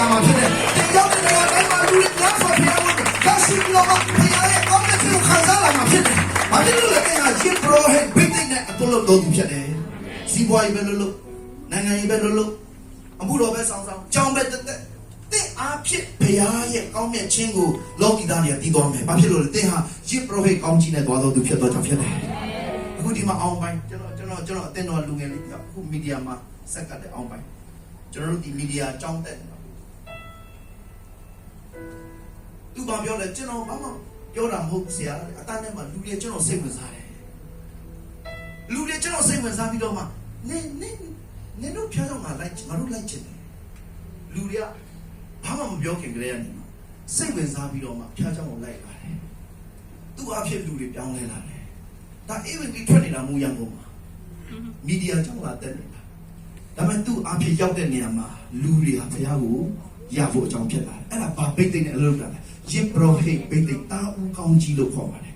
လာမှာဖြစ်တယ်တင်ရောက်တဲ့နေရာတိုင်းမှာလူတွေများစွာဖျားဖို့ဒါရှိပြီးတော့မှဖျားရဲ့ကောင်းတဲ့သူခံစားလာမှာဖြစ်တယ်ဘာဖြစ်လို့လဲအဲ့ဒါရှင်းပရောဟက်ဘိတ်တဲ့အတူလို့တော်သူဖြစ်တယ်စီးပွားရေးပဲလို့လို့နိုင်ငံရေးပဲလို့လို့အမှုတော်ပဲဆောင်ဆောင်ကြောင်းပဲတက်တက်တဲ့အားဖြင့်ဘုရားရဲ့ကောင်းမြတ်ခြင်းကိုလောကီသားတွေကတည်တော်မယ်။ဘာဖြစ်လို့လဲ။တဲ့ဟာရစ်ပရိုဖက်ကောင်းကြီးနဲ့သွားတော်သူဖြစ်တော့ကြောင့်ဖြစ်တယ်။အခုဒီမှာအောင်ပိုင်းကျွန်တော်ကျွန်တော်ကျွန်တော်အတင်းတော်လူငယ်လေးပြောအခုမီဒီယာမှာစက်ကတ်တဲ့အောင်ပိုင်းကျွန်တော်တို့ဒီမီဒီယာအကြောင်းတက် သူကပြောလဲကျွန်တော်ဘာမှပြောတာမဟုတ်ဆရာအတန်းထဲမှာလူတွေကျွန်တော်စိတ်ဝင်စားတယ်လူတွေကျွန်တော်စိတ်ဝင်စားပြီးတော့မှနင်းနင်းနင်းတို့ဖျားတော့ငါလိုက်ငါတို့လိုက်ချင်တယ်လူတွေကဘာမှမပြောခင်ကလေးကနေမှစိတ်ဝင်စားပြီးတော့မှဖျားချောင်းကိုလိုက်လာတယ်သူ့အဖြစ်လူတွေပြောင်းလဲလာတယ်ဒါ AVP ထွက်နေတာမူရံကုန်မှာမီဒီယာကြောင့်လာတက်နေတာဒါပေမဲ့သူ့အဖြစ်ရောက်တဲ့နေရာမှာလူတွေကဘုရားကိုရဖို့အကြောင်းဖြစ်လာတယ်အဲ့ဒါဘာဘိတ်သိမ့်တဲ့အလုပ်လုပ်တာလဲ ယစ်ပရောဟိတ်ဘိတ်သိတာဦးကောင်းကြီးလို့ခေါ်ပါတယ်